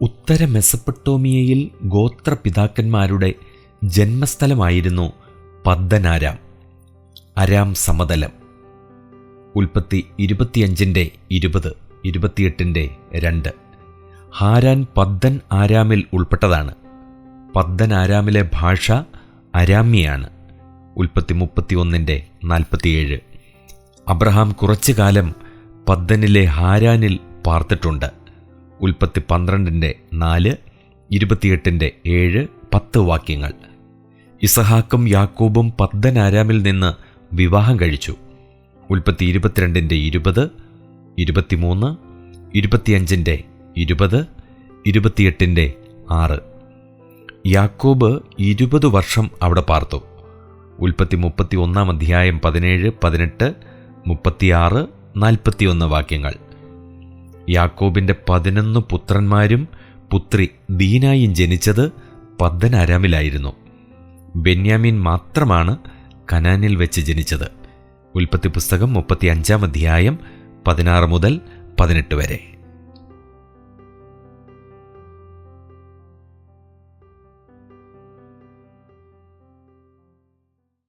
ഉത്തര മെസപ്പട്ടോമിയയിൽ ഗോത്രപിതാക്കന്മാരുടെ ജന്മസ്ഥലമായിരുന്നു പദ്ദനാരാം അരാം സമതലം. ഉൽപ്പത്തി ഇരുപത്തിയഞ്ചിന്റെ ഇരുപത് ഇരുപത്തിയെട്ടിന്റെ രണ്ട്. ഹാരാൻ പദ്ദൻ ആരാമിൽ ഉൾപ്പെട്ടതാണ്. പദ്ദൻ ആരാമിലെ ഭാഷ അരാമ്യയാണ്. ഉൽപ്പത്തി മുപ്പത്തിയൊന്നിന്റെ നാൽപ്പത്തിയേഴ്. അബ്രഹാം കുറച്ചു കാലം പദ്ദനിലെ ഹാരാനിൽ പാർത്തിട്ടുണ്ട്. ഉൽപ്പത്തി പന്ത്രണ്ടിന്റെ നാല് ഇരുപത്തിയെട്ടിന്റെ ഏഴ് പത്ത് വാക്യങ്ങൾ. ഇസഹാക്കും യാക്കോബും പദ്ദനാരാമിൽ നിന്ന് വിവാഹം കഴിച്ചു. ഉൽപ്പത്തി ഇരുപത്തിരണ്ടിന്റെ ഇരുപത് ഇരുപത്തിമൂന്ന് ഇരുപത്തിയഞ്ചിന്റെ ഇരുപത് ഇരുപത്തിയെട്ടിന്റെ ആറ്. യാക്കോബ് ഇരുപത് വർഷം അവിടെ പാർത്തു. ഉൽപ്പത്തി മുപ്പത്തി ഒന്നാം അധ്യായം പതിനേഴ് പതിനെട്ട് മുപ്പത്തിയാറ് നാൽപ്പത്തിയൊന്ന് വാക്യങ്ങൾ. യാക്കോബിന്റെ പതിനൊന്ന് പുത്രന്മാരും പുത്രി ദീനായും ജനിച്ചത് പദ്ദനാരാമിലായിരുന്നു ബെന്യാമീൻ മാത്രമാണ് കനാനിൽ വെച്ച് ജനിച്ചത്. ഉൽപ്പത്തി പുസ്തകം മുപ്പത്തി അഞ്ചാം അധ്യായം പതിനാറ് മുതൽ പതിനെട്ട് വരെ.